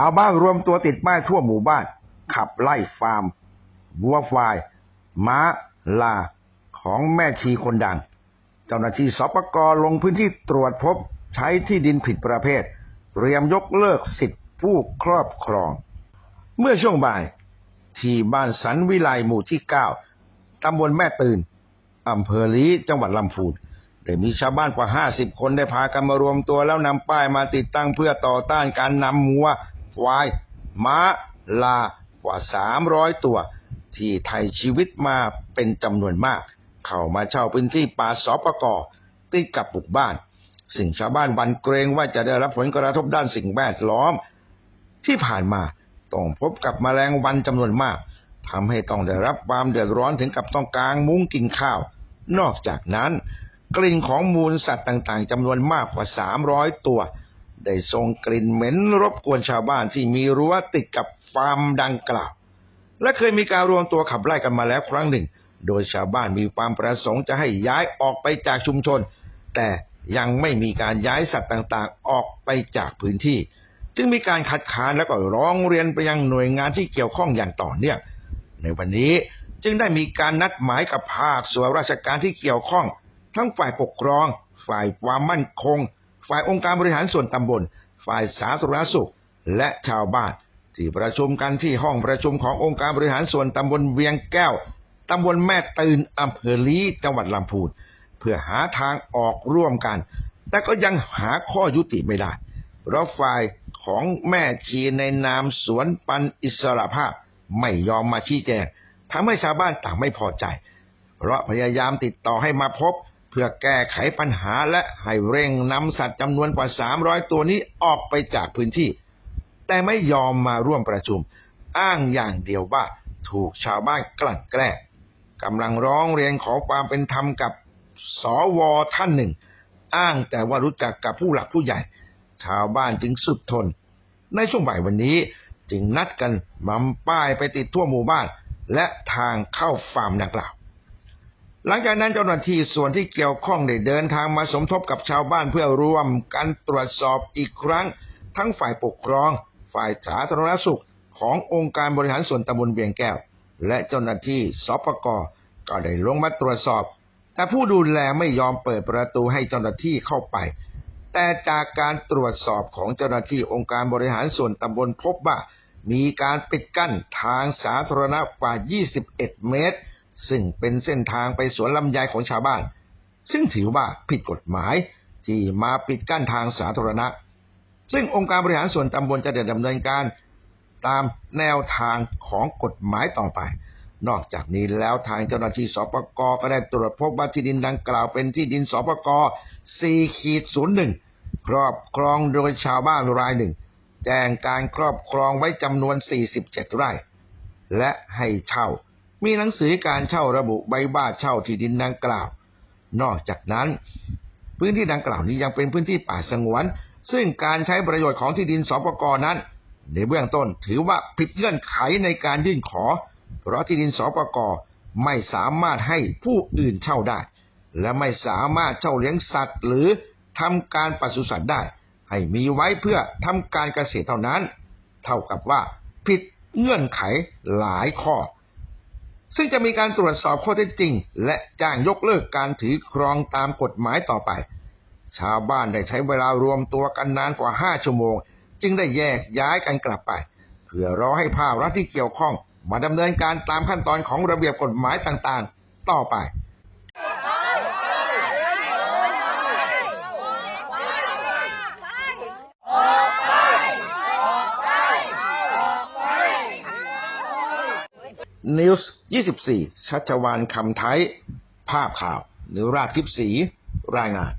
าวบ้านรวมตัวติดป้ายทั่วหมู่บ้าน ขับไล่ฟาร์มวัวควาย ม้า ลา ของแม่ชีคนดัง เจ้าหน้าที่สปกลงพื้นที่ตรวจพบใช้ที่ดินผิดประเภท เตรียมยกเลิกสิทธิผู้ครอบครอง เมื่อช่วงบ่าย ที่บ้านสันวิไลหมู่ที่เก้าตำบลแม่ตื่นอำเภอลีจังหวัดลำพูนได้มีชาวบ้านกว่าห้าสิบคนได้พากันมารวมตัวแล้วนำป้ายมาติดตั้งเพื่อต่อต้านการนำวัว ควาย ม้า ลากว่าสามร้อยตัว ที่ไทยชีวิตมาเป็นจำนวนมาก เข้ามาเช่าพื้นที่ป่าสปกติดกับปลูกบ้าน สิ่งชาวบ้านวันเกรงว่าจะได้รับผลกระทบด้านสิ่งแวดล้อม ที่ผ่านมาต้องพบกับแมลงวันจำนวนมากทำให้ต้องได้รับความเดือดร้อนถึงกับต้องกางมุ้งกินข้าว นอกจากนั้น กลิ่นของมูลสัตว์ต่างๆจำนวนมากกว่า 300 ตัว ได้ส่งกลิ่นเหม็นรบกวนชาวบ้านที่มีรั้วติดกับฟาร์มดังกล่าว และเคยมีการรวมตัวขับไล่กันมาแล้วครั้งหนึ่ง โดยชาวบ้านมีความประสงค์จะให้ย้ายออกไปจากชุมชน แต่ยังไม่มีการย้ายสัตว์ต่างๆ ออกไปจากพื้นที่ จึงมีการคัดค้านแล้วก็ร้องเรียนไปยังหน่วยงานที่เกี่ยวข้องอย่างต่อเนื่องในวันนี้จึงได้มีการนัดหมายกับภาคส่วนราชการที่เกี่ยวข้อง ทั้งฝ่ายปกครอง ฝ่ายความมั่นคง ฝ่ายองค์การบริหารส่วนตำบล ฝ่ายสาธารณสุข และชาวบ้าน ที่ประชุมกันที่ห้องประชุมขององค์การบริหารส่วนตำบลเวียงแก้วตำบลแม่ตื่นอำเภอลีจังหวัดลำพูน เพื่อหาทางออกร่วมกัน แต่ก็ยังหาข้อยุติไม่ได้ เพราะฝ่ายของแม่ชีในนามสวนปันอิสระภาพ ไม่ยอมมาชี้แจงทำให้ชาวบ้านต่างไม่พอใจ เพราะพยายามติดต่อให้มาพบ เพื่อแก้ไขปัญหาและให้เร่งนำสัตว์จำนวนกว่า 300 ตัวนี้ออกไปจากพื้นที่ แต่ไม่ยอมมาร่วมประชุม อ้างอย่างเดียวว่าถูกชาวบ้านกลั่นแกล้งกำลังร้องเรียนขอความเป็นธรรมกับสวท่านหนึ่ง อ้างแต่ว่ารู้จักกับผู้หลักผู้ใหญ่ ชาวบ้านจึงสุดทน ในช่วงบ่ายวันนี้จึงนัดกันนำป้ายไปติดทั่วหมู่บ้าน และทางเข้าฟาร์มดังกล่าว หลังจากนั้นเจ้าหน้าที่ส่วนที่เกี่ยวข้องได้เดินทางมาสมทบกับชาวบ้านเพื่อร่วมกันตรวจสอบอีกครั้ง ทั้งฝ่ายปกครอง ฝ่ายสาธารณสุขขององค์การบริหารส่วนตำบลเวียงแก้ว และเจ้าหน้าที่สปกก็ได้ลงมาตรวจสอบ แต่ผู้ดูแลไม่ยอมเปิดประตูให้เจ้าหน้าที่เข้าไป แต่จากการตรวจสอบของเจ้าหน้าที่องค์การบริหารส่วนตำบลพบว่ามีการปิดกั้นทางสาธารณะกว่า 21 เมตร ซึ่งเป็นเส้นทางไปสวนลำไยของชาวบ้าน ซึ่งถือว่าผิดกฎหมายที่มาปิดกั้นทางสาธารณะ ซึ่งองค์การบริหารส่วนตำบลจะดำเนินการตามแนวทางของกฎหมายต่อไป นอกจากนี้แล้วทางเจ้าหน้าที่สปกก็ได้ตรวจพบว่าที่ดินดังกล่าวเป็นที่ดินสปก4ขีด01ครอบครองโดยชาวบ้านรายหนึ่ง แจ้งการครอบครองไว้จำนวน 47 ไร่ และให้เช่า มีหนังสือการเช่าระบุใบบ้าเช่าที่ดินดังกล่าว นอกจากนั้น พื้นที่ดังกล่าวนี้ยังเป็นพื้นที่ป่าสงวน ซึ่งการใช้ประโยชน์ของที่ดินสปกนั้น ในเบื้องต้นถือว่าผิดเงื่อนไขในการยื่นขอ เพราะที่ดินสปกไม่สามารถให้ผู้อื่นเช่าได้ และไม่สามารถเช่าเลี้ยงสัตว์ หรือทำการปศุสัตว์ได้ ให้มีไว้เพื่อทำการเกษตรเท่านั้น เท่ากับว่าผิดเงื่อนไขหลายข้อ ซึ่งจะมีการตรวจสอบข้อเท็จจริง และจ้างยกเลิกการถือครองตามกฎหมายต่อไป ชาวบ้านได้ใช้เวลารวมตัวกันนานกว่า 5 ชั่วโมง จึงได้แยกย้ายกันกลับไปเพื่อรอให้ภาครัฐที่เกี่ยวข้อง มาดำเนินการตามขั้นตอนของระเบียบกฎหมายต่างๆ ต่อไป นิวส์24 ชัชวานคำไทย ภาพข่าวนิราชทิพสีรายงาน